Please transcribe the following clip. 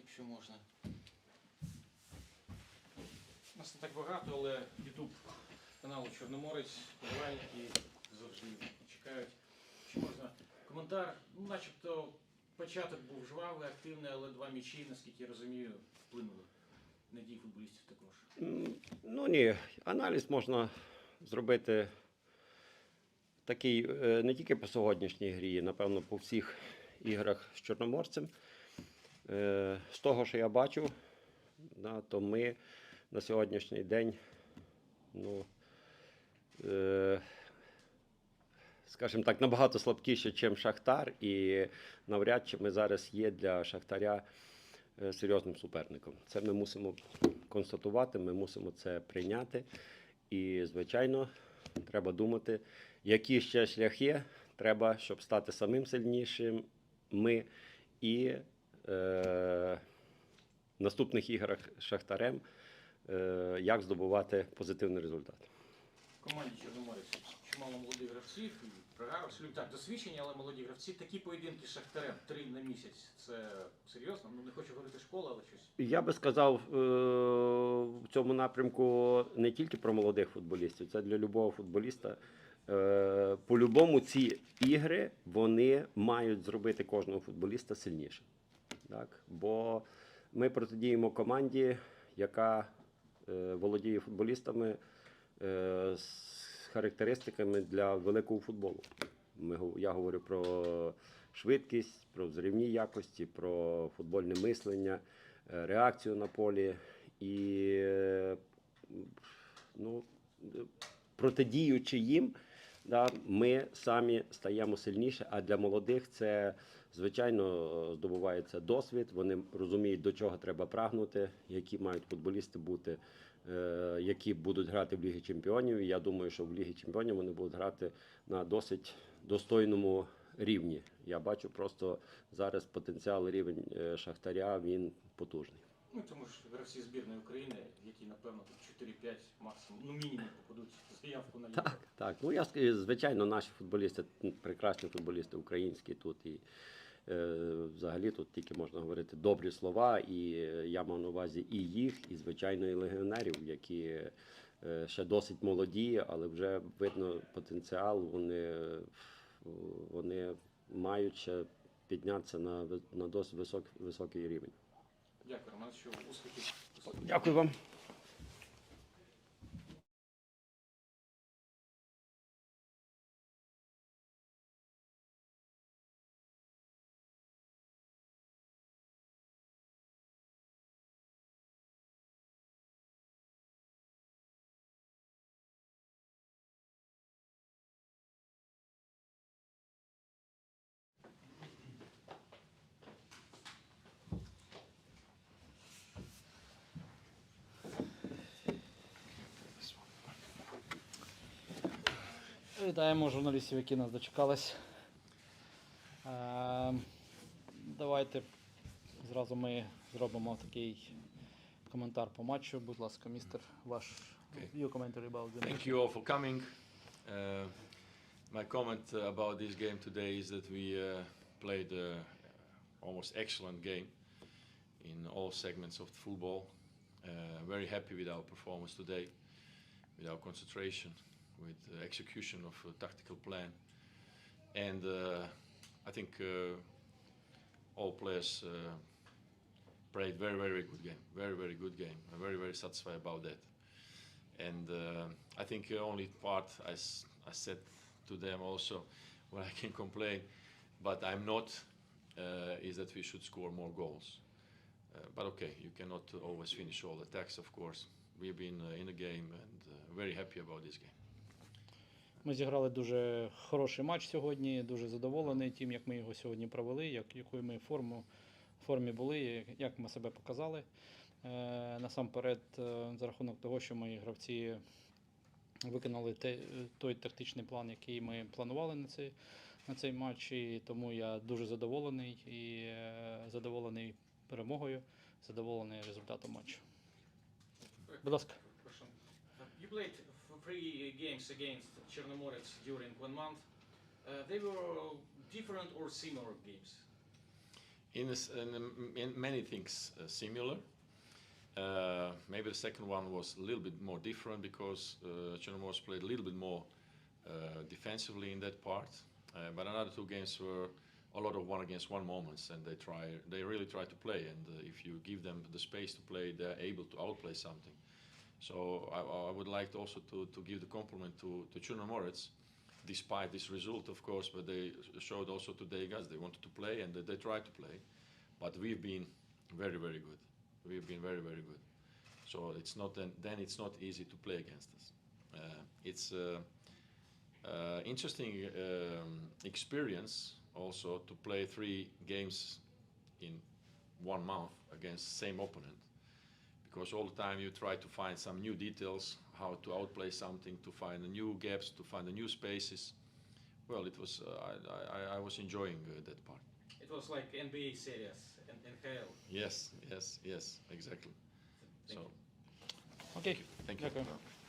якщо можна. Нас не так багато, але YouTube каналу Чорноморець, вболівальники завжди чекають. Чи можна коментар? Ну, начебто початок був жвавий, активний, але два м'ячі, наскільки я розумію, вплинули. Надії футболістів також. Ну ні, аналіз можна зробити такий е, не тільки по сьогоднішній грі, напевно, по всіх іграх з Чорноморцем. Е, З того, що я бачу, да, то ми на сьогоднішній день, ну, е, скажімо так, набагато слабкіше, ніж Шахтар, і навряд чи ми зараз є для Шахтаря е, серйозним суперником. Це ми мусимо констатувати, ми мусимо це прийняти. І, звичайно, треба думати, які ще шляхи треба, щоб стати самим сильнішим ми і е, в наступних іграх з Шахтарем, е, як здобувати позитивний результат. Команді Чорноморець чимало молодих гравців, і програв, абсолютно так, досвідчені, але молоді гравці. Такі поєдинки з Шахтарем три на місяць. Це серйозно? Ну не хочу говорити школа, але щось. Я би сказав е, в цьому напрямку не тільки про молодих футболістів, це для любого футболіста. Е, По-любому ці ігри вони мають зробити кожного футболіста сильнішим. Так? Бо ми протидіємо команді, яка е, володіє футболістами е, з характеристиками для великого футболу. Ми, я говорю про швидкість, про взривні якості, про футбольне мислення, е, реакцію на полі і е, ну, е, протидіючи їм, да, ми самі стаємо сильніше. А для молодих це звичайно здобувається досвід. Вони розуміють, до чого треба прагнути, які мають футболісти бути, е, які будуть грати в Лігі Чемпіонів. І я думаю, що в Лігі Чемпіонів вони будуть грати на досить достойному рівні. Я бачу просто зараз потенціал рівень е, Шахтаря він потужний. Ну тому ж гравці збірної України, які напевно тут 4-5 максимум, ну мінімум попадуть заявку на євро. Так. Ну я звичайно, наші футболісти, прекрасні футболісти українські тут і е, взагалі тут тільки можна говорити добрі слова, і е, я мав на увазі і їх, і звичайно, і легіонерів, які е, ще досить молоді, але вже видно потенціал. Вони, вони мають ще піднятися на, ви- на досить висок, високий рівень. Дякую, Роман, що успіхів. Дякую вам. Вітаємо журналістів, які нас дочекались. Е, Давайте зразу ми зробимо такий коментар по матчу. Будь ласка, містер, ваш Okay. your commentary about the Thank match. you all for coming. Uh, my comment uh, about this game today is that we uh, played a almost excellent game in all segments of the football. Uh, very happy with our performance today, with our concentration, with execution of a tactical plan, and uh, I think uh, all players uh, played very very good game, very very good game. I'm very very satisfied about that and I think only part I said to them also where I can complain, but I'm not, is that we should score more goals. But okay, you cannot always finish all attacks, of course. We've been uh, in the game and uh, very happy about this game. Ми зіграли дуже хороший матч сьогодні. Дуже задоволений тим, як ми його сьогодні провели, як якою ми форму формі були, як ми себе показали. Е, насамперед, е, за рахунок того, що мої гравці виконали те, той тактичний план, який ми планували на цей, на цей матч. І тому я дуже задоволений і е, задоволений перемогою, задоволений результатом матчу. Будь ласка. You played three games against Chernomorets during one month. Uh, they were different or similar games? in, in, in many things uh, similar. Uh, maybe the second one was a little bit more different because uh, Chernomorets played a little bit more uh, defensively in that part. Uh, but another two games were a lot of one against one moments, and they try, they really try to play. And uh, if you give them the space to play, they're able to outplay something. So I, I would like also to, to give the compliment to to Chernomorets, despite this result, of course. But they showed also today, guys, they wanted to play and they, they tried to play. But we've been very, very good. We've been very, very good. So it's not then, then it's not easy to play against us. Uh, it's uh, uh, interesting um, experience also to play three games in one month against same opponent because all the time you try to find some new details, how to outplay something, to find new gaps, to find new spaces. Well, it was uh, I, I, I, was enjoying uh, that part. It was like NBA series in, in Yes, yes, yes, exactly. Thank so. You. Okay. Thank you. Thank you.